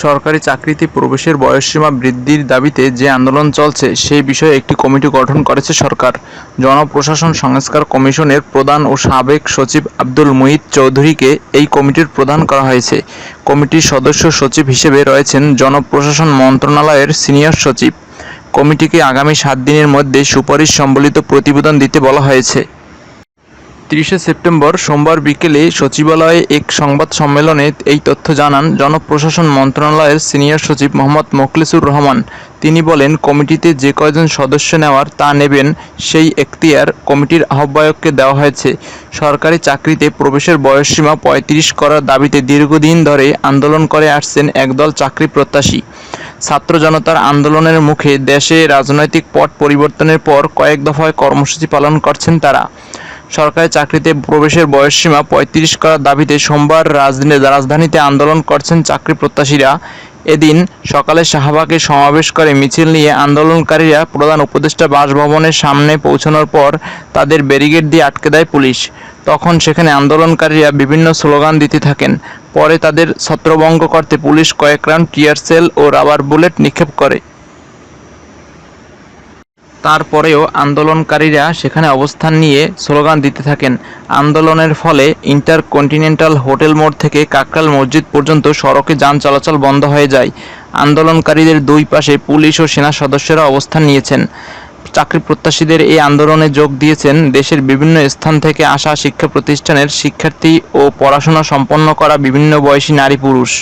সরকারি চাকরিতে প্রবেশের বয়সসীমা বৃদ্ধির দাবিতে যে আন্দোলন চলছে, সেই বিষয়ে একটি কমিটি গঠন করেছে সরকার। জনপ্রশাসন সংস্কার কমিশনের প্রধান ও সাবেক সচিব আব্দুল মুহিত চৌধুরীকে এই কমিটির প্রধান করা হয়েছে। কমিটির সদস্য সচিব হিসেবে রয়েছেন জনপ্রশাসন মন্ত্রণালয়ের সিনিয়র সচিব। কমিটিকে আগামী সাত দিনের মধ্যে সুপারিশ সম্বলিত প্রতিবেদন দিতে বলা হয়েছে। তিরিশে সেপ্টেম্বর সোমবার বিকেলে সচিবালয়ে এক সংবাদ সম্মেলনে এই তথ্য জানান জনপ্রশাসন মন্ত্রণালয়ের সিনিয়র সচিব মোহাম্মদ মোখলেসুর রহমান। তিনি বলেন, কমিটিতে যে কয়জন সদস্য নেওয়ার তা নেবেন, সেই এখতিয়ার কমিটির আহ্বায়ককে দেওয়া হয়েছে। সরকারি চাকরিতে প্রবেশের বয়সসীমা পঁয়ত্রিশ করার দাবিতে দীর্ঘদিন ধরে আন্দোলন করে আসছেন একদল চাকরি প্রত্যাশী। ছাত্র জনতার আন্দোলনের মুখে দেশে রাজনৈতিক পট পরিবর্তনের পর কয়েক দফায় কর্মসূচি পালন করছেন তারা। সরকারি চাকরিতে প্রবেশের বয়সসীমা পঁয়ত্রিশ করার দাবিতে সোমবার রাজধানী রাজধানীতে আন্দোলন করছেন চাকরি প্রত্যাশীরা। এদিন সকালে শাহবাগে সমাবেশ করে মিছিল নিয়ে আন্দোলনকারীরা প্রধান উপদেষ্টা বাসভবনের সামনে পৌঁছানোর পর তাদের ব্যারিকেড দিয়ে আটকে দেয় পুলিশ। তখন সেখানে আন্দোলনকারীরা বিভিন্ন স্লোগান দিতে থাকেন। পরে তাদের ছত্রভঙ্গ করতে পুলিশ কয়েক রাউন্ড টিয়ার সেল ও রাবার বুলেট নিক্ষেপ করে। তারপরেও আন্দোলনকারীরা সেখানে অবস্থান নিয়ে স্লোগান দিতে থাকেন। আন্দোলনের ফলে ইন্টারকন্টিনেন্টাল হোটেল মোড় থেকে কাকরাল মসজিদ পর্যন্ত সড়কে যান চলাচল বন্ধ হয়ে যায়। আন্দোলনকারীদের দুই পাশে পুলিশ ও সেনা সদস্যরা অবস্থান নিয়েছেন। চাকরি প্রত্যাশীদের এই আন্দোলনে যোগ দিয়েছেন দেশের বিভিন্ন স্থান থেকে আসা শিক্ষা প্রতিষ্ঠানের শিক্ষার্থী ও পড়াশোনা সম্পন্ন করা বিভিন্ন বয়সী নারী পুরুষ।